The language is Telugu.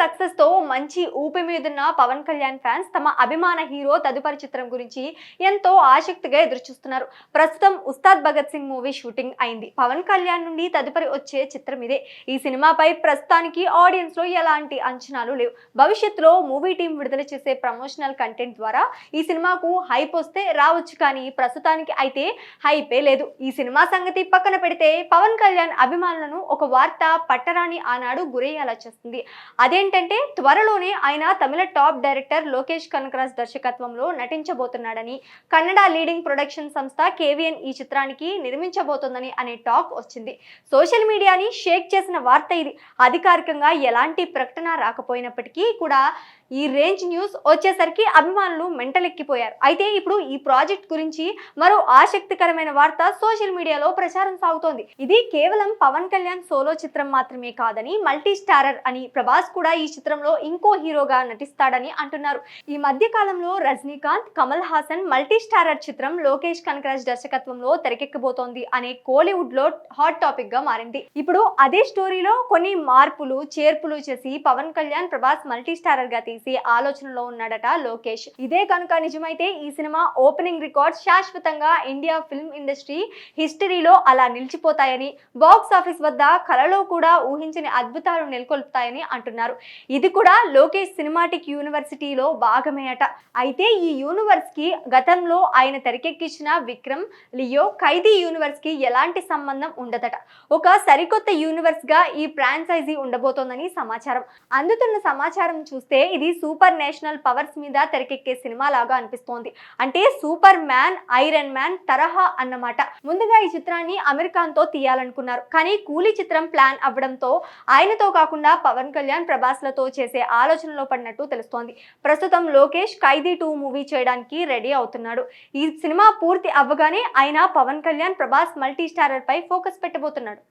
సక్సెస్తో మంచి ఊపి మీదున్న పవన్ కళ్యాణ్ ఫ్యాన్స్ తమ అభిమాన హీరో తదుపరి చిత్రం గురించి ఎంతో ఆసక్తిగా ఎదురుచూస్తున్నారు. ప్రస్తుతం ఉస్తాద్ భగత్ సింగ్ మూవీ షూటింగ్ అయింది. పవన్ కళ్యాణ్ నుండి తదుపరి వచ్చే చిత్రం ఇదే. ఈ సినిమాపై ప్రస్తుతానికి ఆడియన్స్లో ఎలాంటి అంచనాలు లేవు. భవిష్యత్తులో మూవీ టీం విడుదల చేసే ప్రమోషనల్ కంటెంట్ ద్వారా ఈ సినిమాకు హైప్ వస్తే రావచ్చు కానీ ప్రస్తుతానికి అయితే హైపే లేదు. ఈ సినిమా సంగతి పక్కన పెడితే పవన్ కళ్యాణ్ అభిమానులను ఒక వార్త పట్టరాని ఆనాడు గురయ్యేలా చేస్తుంది. అదేంటంటే త్వరలోనే ఆయన తమిళ టాప్ డైరెక్టర్ లోకేష్ కనకరాజ్ దర్శకత్వంలో నటించబోతున్నాడని కన్నడ లీడింగ్ ప్రొడక్షన్ సంస్థ కేవీఎన్ ఈ చిత్రానికి నిర్మించబోతోందని అనే టాక్ వచ్చింది. సోషల్ మీడియాని షేక్ చేసిన వార్త ఇది. అధికారికంగా ఎలాంటి ప్రకటన రాకపోయినప్పటికీ కూడా ఈ రేంజ్ న్యూస్ వచ్చేసరికి అభిమానులు మెంటలెక్కిపోయారు. అయితే ఇప్పుడు ఈ ప్రాజెక్ట్ గురించి మరో ఆసక్తికరమైన వార్త సోషల్ మీడియాలో ప్రచారం సాగుతోంది. ఇది కేవలం పవన్ కళ్యాణ్ సోలో చిత్రం మాత్రమే కాదని మల్టీ స్టారర్ అని ప్రభాస్ కూడా ఈ చిత్రంలో ఇంకో హీరోగా నటిస్తాడని అంటున్నారు. ఈ మధ్య కాలంలో రజనీకాంత్ కమల్ హాసన్ మల్టీ స్టారర్ చిత్రం లోకేష్ కనకరాజ్ దర్శకత్వంలో తెరకెక్కబోతోంది అనే కోలీవుడ్లో హాట్ టాపిక్గా మారింది. ఇప్పుడు అదే స్టోరీలో కొన్ని మార్పులు చేర్పులు చేసి పవన్ కళ్యాణ్ ప్రభాస్ మల్టీ స్టారర్గా తీసి ఆలోచనలో ఉన్నాడట లోకేష్. ఇదే కనుక నిజమైతే ఈ సినిమా ఓపెనింగ్ రికార్డ్ శాశ్వతంగా ఇండియా ఫిల్మ్ ఇండస్ట్రీ హిస్టరీలో అలా నిలిచిపోతాయని బాక్స్ ఆఫీస్ వద్ద కలలో కూడా ఊహించని అద్భుతాలు నెలకొల్పుతాయని అంటున్నారు. ఇది కూడా లోకేష్ సినిమాటిక్ యూనివర్సిటీలో భాగమే అట అయితే ఈ యూనివర్స్కి గతంలో ఆయన తెరకెక్కించిన విక్రమ్ లియో ఖైదీ యూనివర్స్కి ఎలాంటి సంబంధం ఉండదట. ఒక సరికొత్త యూనివర్స్గా ఈ ఫ్రాంచైజీ ఉండబోతోందని సమాచారం. అందుతున్న సమాచారం చూస్తే ఇది సూపర్ నేషనల్ పవర్స్ మీద తెరకెక్కే సినిమా లాగా అనిపిస్తోంది. అంటే సూపర్ మ్యాన్ ఐరన్ మ్యాన్ తరహా అన్నమాట. ముందుగా ఈ చిత్రాన్ని అమెరికాన్తో తీయాలనుకున్నారు. కానీ కూలీ చిత్రం ప్లాన్ అవ్వడంతో ఆయనతో కాకుండా పవన్ కళ్యాణ్ ప్రభాస్లతో చేసే ఆలోచనలో పడినట్టు తెలుస్తోంది. ప్రస్తుతం లోకేష్ ఖైదీ టూ మూవీ చేయడానికి రెడీ అవుతున్నాడు. ఈ సినిమా పూర్తి అవ్వగానే ఆయన పవన్ కళ్యాణ్ ప్రభాస్ మల్టీ స్టారర్ పై ఫోకస్ పెట్టబోతున్నాడు.